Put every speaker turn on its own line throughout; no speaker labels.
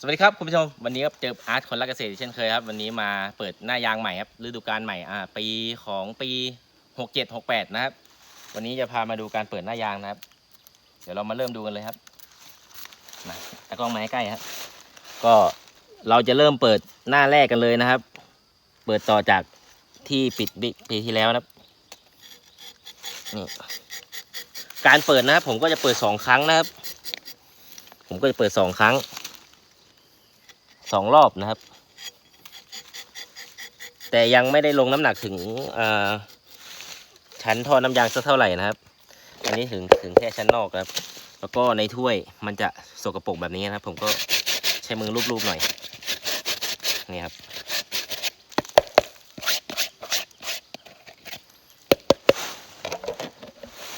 สวัสดีครับคุณผู้ชมวันนี้ครับเจออาร์ตคนรักเกษตรเช่นเคยครับ วันนี้มาเปิดหน้ายางใหม่ครับฤดูกาลใหม่อ่าปีของปีหกเจ็ดหกแปดนะครับ วันนี้จะพามาดูการเปิดหน้ายางนะครับ เดี๋ยวเรามาเริ่มดูกันเลยครับมาตะกล้องมาให้ใกล้ครับ ก็เราจะเริ่มเปิดหน้าแรกกันเลยนะครับ เปิดต่อจากที่ปิดปีที่แล้วนะครับนี่การเปิดนะครับผมก็จะเปิดสองครั้งนะครับ ผมก็จะเปิดสองครั้ง สองรอบนะครับ แต่ยังไม่ได้ลงน้ำหนักถึงชั้นท่อน้ำยางสักเท่าไหร่นะครับ อันนี้ถึงถึงแค่ชั้นนอกครับ แล้วก็ในถ้วยมันจะสกปรกแบบนี้นะครับ ผมก็ใช้มือลูบๆหน่อยนี่ครับ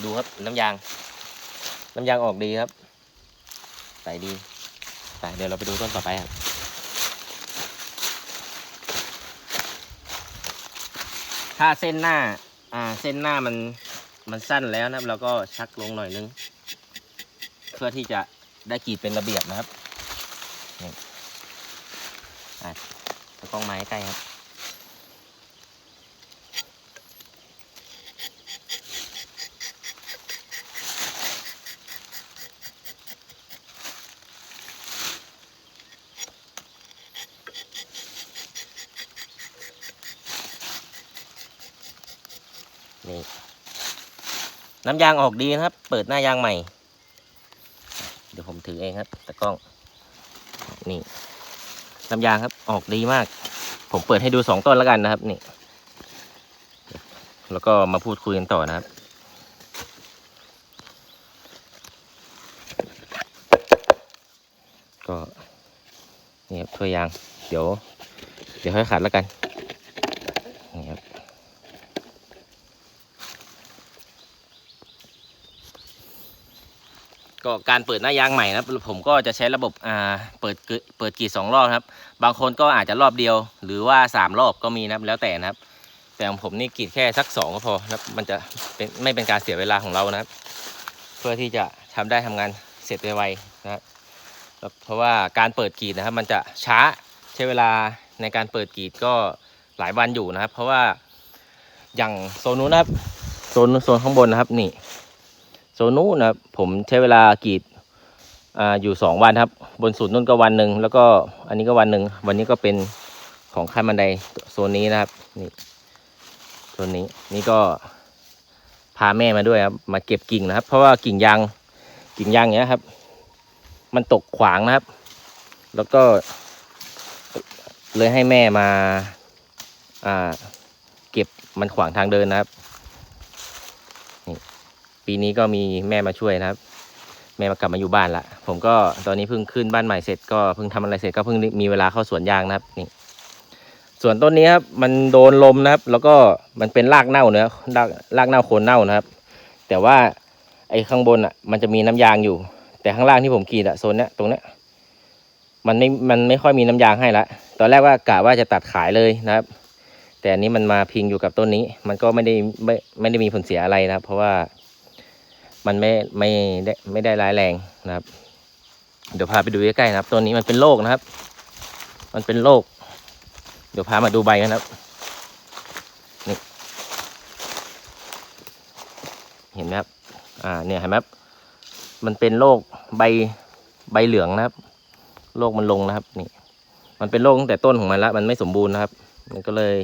ดูครับน้ำยาง น้ำยางออกดีครับใส่ดีไปเดี๋ยวเราไปดูต้นต่อไปครับ ถ้าเส้นหน้า อ่า เส้นหน้ามัน มันสั้นแล้วนะครับ เราก็ชักลงหน่อยนึง เพื่อที่จะได้กรีดเป็นระเบียบนะครับนี่อะกล้องมาให้ใกล้ครับ นี่น้ำยางออกดีนะครับ เปิดหน้ายางใหม่ เดี๋ยวผมถือเองครับตะกล้อง นี่น้ำยางครับออกดีมาก ผมเปิดให้ดูสองต้นแล้วกันนะครับ นี่ แล้วก็มาพูดคุยกันต่อนะครับก็นี่ครับถ้วยยาง เดี๋ยว เดี๋ยวค่อยขัดแล้วกันครับ ก็การเปิดหน้ายางใหม่นะผมก็จะใช้ระบบอ่าเปิดเปิดกีดสองรอบครับ บางคนก็อาจจะรอบเดียว หรือว่าสามรอบก็มีนะครับแล้วแต่นะครับ แต่ของผมนี่กีดแค่สักสองก็พอนะมันจะเป็นไม่เป็นการเสียเวลาของเรานะครับ เพื่อที่จะทำได้ทำงานเสร็จไวๆนะครับเพราะว่าการเปิดกีดนะครับ มันจะช้าใช้เวลาในการเปิดกีดก็หลายวันอยู่นะครับ เพราะว่าอย่างโซนนู้นนะครับโซนโซนข้างบนนะครับนี่ นนู้นนะครับผมใช้เวลากรีดออยู่สองวันครับ บนสุดนู่นก็วันหนึ่งแล้วก็อันนี้ก็วันหนึ่งวันนี้ก็เป็นของขั้นบันไดโซนนี้นะครับนี่โซนนี้นี่ก็พาแม่มาด้วยครับมาเก็บกิ่งนะครับ เพราะว่ากิ่งยางกิ่งยางเนี้ยครับ มันตกขวางนะครับ แล้วก็เลยให้แม่มาอ่าเก็บมันขวางทางเดินนะครับ ปีนี้ก็มีแม่มาช่วยนะครับ แม่มากลับมาอยู่บ้านละผมก็ตอนนี้เพิ่งขึ้นบ้านใหม่เสร็จก็เพิ่งทำอะไรเสร็จก็เพิ่งมีเวลาเข้าสวนยางนะครับนี่ส่วนต้นนี้ครับมันโดนลมนะครับ แล้วก็มันเป็นรากเน่าเนื้อรากรากเน่าโคนเน่านะครับ แต่ว่าไอ้ข้างบนอะมันจะมีน้ำยางอยู่ แต่ข้างล่างที่ผมกรีดอะโซนเนี้ยตรงเนี้ยมันไม่มันไม่ค่อยมีน้ำยางให้ละตอนแรกว่ากะว่าจะตัดขายเลยนะครับ แต่อันนี้มันมาพิงอยู่กับต้นนี้ มันก็ไม่ได้ไม่ไม่ได้มีผลเสียอะไรนะครับ เพราะว่า มันไม่ไม่ได้ไม่ได้ร้ายแรงนะครับ เดี๋ยวพาไปดูใกล้ๆนะครับต้นนี้มันเป็นโรคนะครับ มันเป็นโรคเดี๋ยวพามาดูใบกันนะครับนี่เห็นไหมครับอ่าเนี่ยเห็นไหมครับมันเป็นโรคใบใบเหลืองนะครับโรคมันลงนะครับนี่ มันเป็นโรคตั้งแต่ต้นของมันล้วมันไม่สมบูรณ์นะครับ มันก็เลย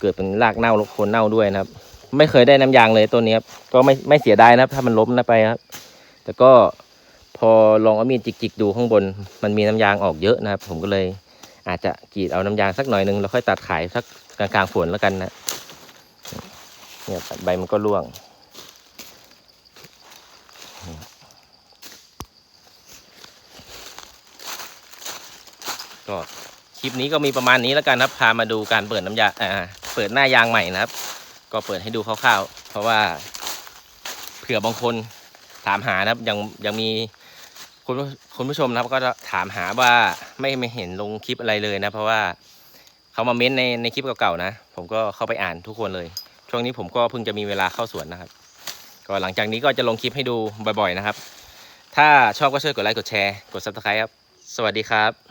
เกิดเป็นรากเน่าโคนเน่าด้วยนะครับ ไม่เคยได้น้ำยางเลยต้นนี้ครับก็ไม่ไม่เสียดายนะครับ ถ้ามันล้มนะไปครับ แต่ก็พอลองเอามีดจิกๆดูข้างบน มันมีน้ำยางออกเยอะนะครับ ผมก็เลยอาจจะกรีดเอาน้ำยางสักหน่อยหนึงแล้วค่อยตัดขายสักกลางๆฝนแล้วกันนะเนี่ยใบมันก็ร่วงก็คลิปนี้ก็มีประมาณนี้แล้วกันครับพามาดูการเปิดน้ำยาอ่าเปิดหน้ายางใหม่นะครับ ก็เปิดให้ดูคร่าวๆ เพราะว่าเผื่อบางคนถามหานะครับยังยังมีคุณคุณผู้ชมนะครับ ก็ถามหาว่าไม่ไม่เห็นลงคลิปอะไรเลยนะ เพราะว่าเขามาเม้นต์ในในคลิปเก่าๆนะ ผมก็เข้าไปอ่านทุกคนเลย ช่วงนี้ผมก็เพิ่งจะมีเวลาเข้าสวนนะครับ ก็หลังจากนี้ก็จะลงคลิปให้ดูบ่อยๆนะครับ ถ้าชอบก็ช่วยกดไลค์กดแชร์กด subscribe ครับ สวัสดีครับ